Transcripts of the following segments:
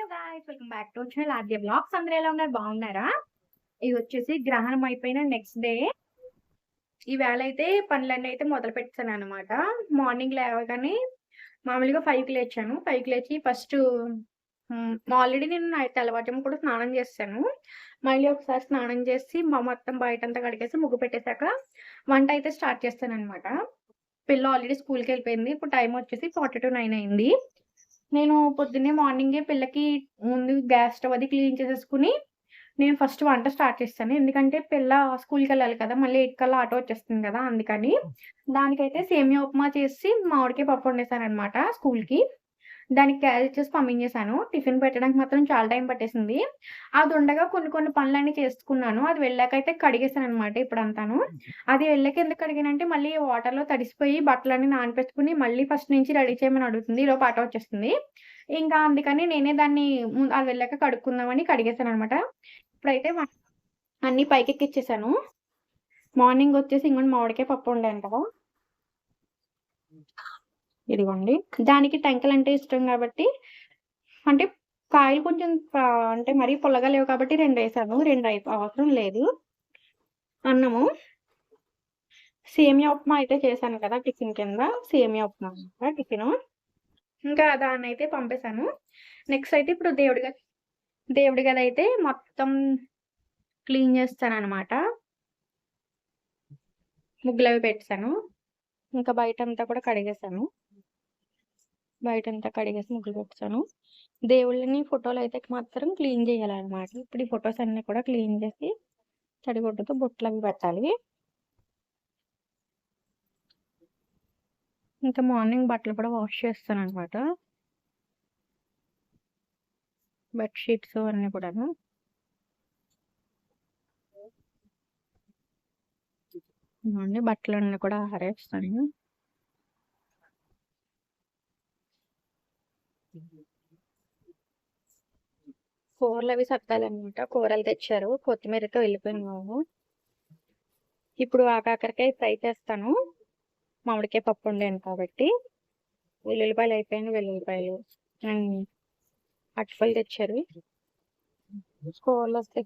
Hello guys welcome back to channel Aadya blogs అందరూ ఎలా ఉన్నారు? బాగున్నారా? ఇది వచ్చేసి గ్రహణం అయిపోయిన నెక్స్ట్ డే ఈవేళ అయితే పనులన్నీ అయితే మొదలు పెట్టాను అనమాట మార్నింగ్ లేవగానే మామూలుగా ఫైవ్కి లేచాను. ఫైవ్కి లేచి ఫస్ట్ ఆల్రెడీ నేను నైట్ తెల్లవారుజాము కూడా స్నానం చేస్తాను. మళ్ళీ ఒకసారి స్నానం చేసి మా మొత్తం బయట అంతా కడిగేసి ముగ్గు పెట్టేశాక వంట అయితే స్టార్ట్ చేస్తాను అనమాట పిల్ల ఆల్రెడీ స్కూల్కి వెళ్ళిపోయింది. ఇప్పుడు టైం వచ్చేసి ఫార్టీ టు నైన్ అయింది. నేను పొద్దున్నే మార్నింగే పిల్లకి ముందు గ్యాస్ స్టవ్ అది క్లీన్ చేసేసుకుని నేను ఫస్ట్ వంట స్టార్ట్ చేస్తాను. ఎందుకంటే పిల్ల స్కూల్కి వెళ్ళాలి కదా మళ్ళీ ఎయిట్ కల్లా ఆటో వచ్చేస్తుంది కదా అందుకని దానికైతే సేమియా ఉప్మా చేసి మామిడికాయ పప్పు వండేసాను అనమాట స్కూల్కి. దానికి క్యారీ చేసి పంపించేశాను టిఫిన్ పెట్టడానికి మాత్రం చాలా టైం పట్టేసింది. అది ఉండగా కొన్ని కొన్ని పనులన్నీ చేసుకున్నాను. అది వెళ్ళాకైతే కడిగేసాను అనమాట ఇప్పుడు అంతాను అది వెళ్ళాక ఎందుకు కడిగానంటే మళ్ళీ వాటర్లో తడిసిపోయి బట్టలన్నీ నానపెట్టుకుని మళ్ళీ ఫస్ట్ నుంచి రెడీ చేయమని అడుగుతుంది. ఈలోపు ఆటో వచ్చేస్తుంది. ఇంకా అందుకని నేనే దాన్ని అది వెళ్ళాక కడుక్కుందామని కడిగేసాను అనమాట ఇప్పుడైతే అన్ని పైకి ఎక్కిచ్చేసాను మార్నింగ్ వచ్చేసి ఇంకొండి మామిడికాయ పప్పు వండాను కదా. ఇదిగోండి. దానికి టెంకలు అంటే ఇష్టం కాబట్టి అంటే కాయలు కొంచెం అంటే మరీ పుల్లగా లేవు కాబట్టి రెండు వేసాను. రెండు అవసరం లేదు. అన్నము. సేమియా ఉప్మా అయితే చేశాను కదా టిఫిన్ కింద. సేమియా ఉప్మా అనమాట టిఫిన్. ఇంకా దాన్ని అయితే పంపేశాను. నెక్స్ట్ అయితే ఇప్పుడు దేవుడి గది దేవుడి గది అయితే మొత్తం క్లీన్ చేస్తాను అనమాట ముగ్గులు అవి పెట్టాను ఇంకా బయట అంతా కూడా కడిగేశాను. బయట అంతా కడిగేసి ముగ్గులు పెట్టాను దేవుళ్ళని ఫోటోలు అయితే మాత్రం క్లీన్ చేయాలన్నమాట. ఇప్పుడు ఈ ఫొటోస్ అన్ని కూడా క్లీన్ చేసి తడిగుడ్డతో బొట్లు అవి పెట్టాలి. ఇంకా మార్నింగ్ బట్టలు కూడా వాష్ చేస్తాను అనమాట బెడ్షీట్స్ అన్నీ కూడాను. బట్టలు అన్నీ కూడా ఆరేస్తాను. కూరలు అవి సర్దాలన్నమాట కూరలు తెచ్చారు. కొత్తిమీరతో వెళ్ళిపోయినాము. ఇప్పుడు ఆ కాకరకాయ ఫ్రై చేస్తాను. మామిడికాయ పప్పు వండాను కాబట్టి. వెల్లుల్లిపాయలు అయిపోయాను వెల్లుల్లిపాయలు అండ్ తెచ్చారు. కూరలు వస్తే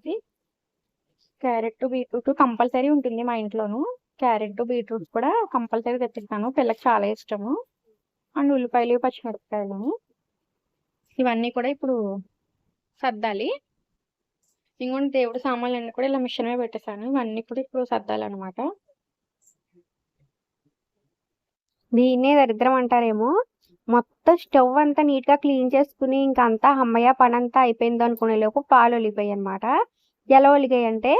క్యారెట్ బీట్రూట్ కంపల్సరీ ఉంటుంది మా ఇంట్లోను. క్యారెట్ బీట్రూట్ కూడా కంపల్సరీ తెచ్చిస్తాను. పిల్లకి చాలా ఇష్టము. అండ్ ఉల్లిపాయలు పచ్చిమిరపకాయలు. ఇవన్నీ కూడా ఇప్పుడు సర్దాలి. ఇంకొండి దేవుడు సామాన్లు అన్నీ కూడా ఇలా మిషన్ మీద పెట్టేశాను. ఇవన్నీ కూడా ఇప్పుడు సర్దాలన్నమాట. దీన్నే దరిద్రం అంటారేమో. మొత్తం స్టవ్ అంతా నీట్గా క్లీన్ చేసుకుని ఇంకంతా అంతా అమ్మయ్య పని అంతా అయిపోయింది అనుకునే లోపు పాలు ఒలిగిపోయాయి అనమాట ఎలా ఒలిగాయి అంటే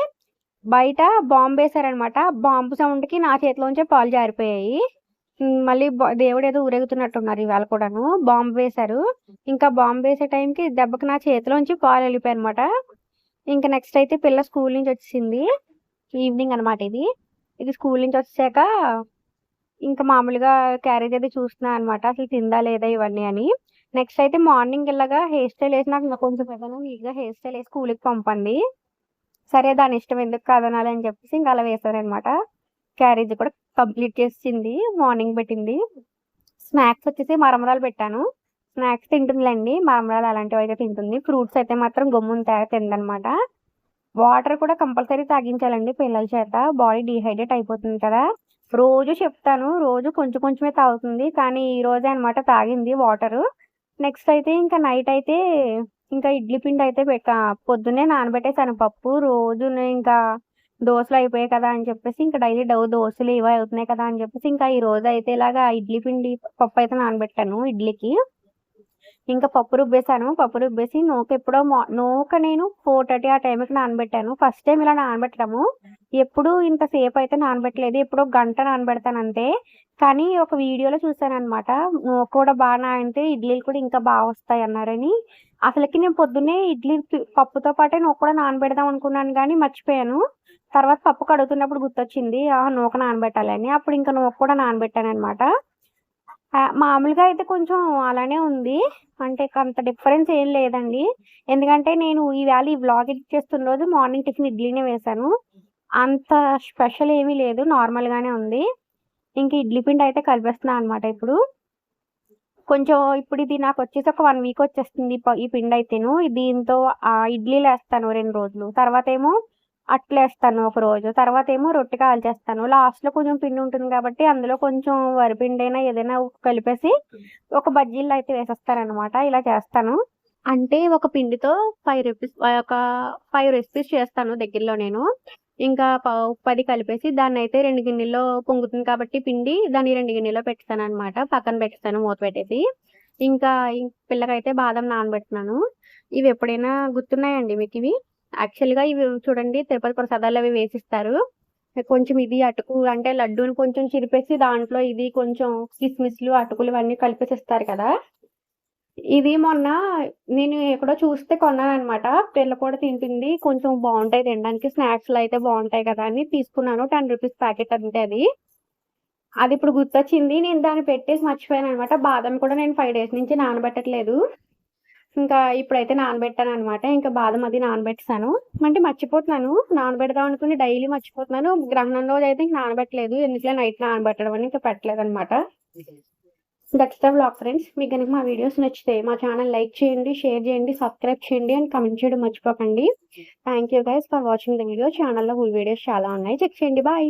బయట బాంబు వేసారనమాట బాంబు సౌండ్కి నా చేతిలోంచే పాలు జారిపోయాయి. మళ్ళీ దేవుడు ఏదో ఊరేగుతున్నట్టున్నారు ఇవాళ కూడాను. బాంబు వేశారు. ఇంకా బాంబు వేసే టైంకి దెబ్బకి నా చేతిలోంచి పాలు వెళ్ళిపోయాయి అనమాట ఇంకా నెక్స్ట్ అయితే పిల్ల స్కూల్ నుంచి వచ్చింది ఈవినింగ్ అనమాట ఇది. ఇది స్కూల్ నుంచి వచ్చాక ఇంకా మామూలుగా క్యారేజ్ అయితే చూస్తున్నా అనమాట అసలు తిందా లేదా ఇవన్నీ అని. నెక్స్ట్ అయితే మార్నింగ్ ఇలాగా హెయిర్ స్టైల్ వేసి నాకు ఇంకా కొంచెం ఏదైనా నీట్గా హెయిర్ స్టైల్ వేసి స్కూల్కి పంపండి. సరే దాని ఇష్టం ఎందుకు కాదనాలి అని చెప్పేసి ఇంకా అలా వేసారనమాట క్యారేజ్ కూడా కంప్లీట్ చేసింది మార్నింగ్ పెట్టింది. స్నాక్స్ వచ్చేసి మరమరాలు పెట్టాను. స్నాక్స్ తింటుందిలేండి మరమరాలు అలాంటివి అయితే తింటుంది. ఫ్రూట్స్ అయితే మాత్రం గమ్మున తా తిందనమాట. వాటర్ కూడా కంపల్సరీ తాగించాలండి పిల్లల చేత. బాడీ డిహైడ్రేట్ అయిపోతుంది కదా. రోజు చెప్తాను రోజు కొంచెం కొంచెమే తాగుతుంది. కానీ ఈ రోజే అనమాట తాగింది వాటర్. నెక్స్ట్ అయితే ఇంకా నైట్ అయితే ఇంకా ఇడ్లీ పిండి అయితే పెట్ట పొద్దున్నే నానబెట్టేసాను పప్పు. రోజు ఇంకా దోశలు అయిపోయాయి కదా అని చెప్పేసి ఇంకా డైలీ డవ్ దోశలు ఇవి అవుతున్నాయి కదా అని చెప్పేసి ఇంకా ఈ రోజు అయితే ఇలాగా ఇడ్లీ పిండి పప్పు అయితే నానబెట్టాను ఇడ్లీకి. ఇంకా పప్పు రుబ్బేసాను పప్పు రుబ్బేసి నూక ఎప్పుడో మా- నూక నేను ఫోర్ థర్టీ ఆ టైంకి నానబెట్టాను. ఫస్ట్ టైం ఇలా నానబెట్టడము. ఎప్పుడు ఇంతసేపు అయితే నానబెట్టలేదు. ఎప్పుడో గంట నానబెడతాను అంతే. కానీ ఒక వీడియోలో చూసాను అనమాట నూక కూడా బాగా నానితే ఇడ్లీలు కూడా ఇంకా బాగా వస్తాయి అన్నారని. అసలుకి నేను పొద్దున్నే ఇడ్లీ పప్పుతో పాటే నూక కూడా నానబెడదాం అనుకున్నాను కానీ మర్చిపోయాను. తర్వాత పప్పు కడుగుతున్నప్పుడు గుర్తొచ్చింది ఆ నూక నానబెట్టాలని అప్పుడు ఇంకా నూక కూడా నానబెట్టాను అనమాట మామూలుగా అయితే కొంచెం అలానే ఉంది. అంటే అంత డిఫరెన్స్ ఏం లేదండి. ఎందుకంటే నేను ఈవేళ ఈ వ్లాగ్ ఎడిట్ చేస్తున్న రోజు మార్నింగ్ టిఫిన్ ఇడ్లీనే వేశాను. అంత స్పెషల్ ఏమీ లేదు. నార్మల్గానే ఉంది. ఇంక ఇడ్లీ పిండి అయితే కలిపేస్తున్నాను అనమాట ఇప్పుడు. కొంచెం ఇప్పుడు ఇది నాకు వచ్చేసి ఒక వన్ వీక్ వచ్చేస్తుంది ప- ఈ పిండి అయితేను. దీంతో ఇడ్లీ ఇడ్లీలు వేస్తాను రెండు రోజులు. తర్వాత ఏమో అట్లేస్తాను ఒక రోజు. తర్వాత ఏమో రొట్టె కాల్చేస్తాను. లాస్ట్లో కొంచెం పిండి ఉంటుంది కాబట్టి అందులో కొంచెం వరిపిండైనా అయినా ఏదైనా కలిపేసి ఒక బజ్జీలు అయితే వేసేస్తారనమాట ఇలా చేస్తాను. అంటే ఒక పిండితో ఫైవ్ రూపీస్ ఒక ఫైవ్ రెసిపీస్ చేస్తాను దగ్గరలో నేను. ఇంకా ప- పది కలిపేసి దాన్ని అయితే రెండు గిన్నెల్లో పొంగుతుంది కాబట్టి పిండి దాన్ని రెండు గిన్నెలో పెడతాను అనమాట పక్కన పెడతాను మూత పెట్టేసి. ఇంకా పిల్లకైతే బాదం నానబెడుతున్నాను. ఇవి ఎప్పుడైనా గుర్తున్నాయండి మీకు ఇవి యాక్చువల్గా ఇవి చూడండి తిరుపతి ప్రసాదాలు అవి వేసిస్తారు. కొంచెం ఇది అటుకు అంటే లడ్డూని కొంచెం చిరిపేసి దాంట్లో ఇది కొంచెం కిస్మిస్లు అటుకులు ఇవన్నీ కలిపేసిస్తారు కదా. ఇది మొన్న నేను ఎక్కడో చూస్తే కొన్నాను అనమాట పిల్ల కూడా తింటుంది. కొంచెం బాగుంటాయి తినడానికి. స్నాక్స్లు అయితే బాగుంటాయి కదా అని తీసుకున్నాను. టెన్ రూపీస్ ప్యాకెట్ అంటే అది. అది ఇప్పుడు గుర్తొచ్చింది. నేను దాన్ని పెట్టేసి మర్చిపోయాను అనమాట బాదం కూడా నేను ఫైవ్ డేస్ నుంచి నానబెట్టట్లేదు. ఇంకా ఇప్పుడైతే నానబెట్టాను అనమాట ఇంకా బాదం అది నానబెట్టాను అంటే మర్చిపోతున్నాను. నానబెడదాం అనుకుని డైలీ మర్చిపోతున్నాను. గ్రహణం రోజు అయితే ఇంకా నానబెట్టలేదు. ఎందుకంటే నైట్ నానబెట్టడం అని ఇంకా పెట్టలేదు అనమాట దట్స్ ద బ్లాగ్ ఫ్రెండ్స్ మీకు కనుక మా వీడియోస్ నచ్చితే మా ఛానల్ లైక్ చేయండి షేర్ చేయండి సబ్స్క్రైబ్ చేయండి అండ్ కమెంట్ చేయడం మర్చిపోకండి. Thank you guys for watching the video ఛానల్లో ఫుల్ వీడియోస్ చాలా ఉన్నాయి. చెక్ చేయండి. బాయ్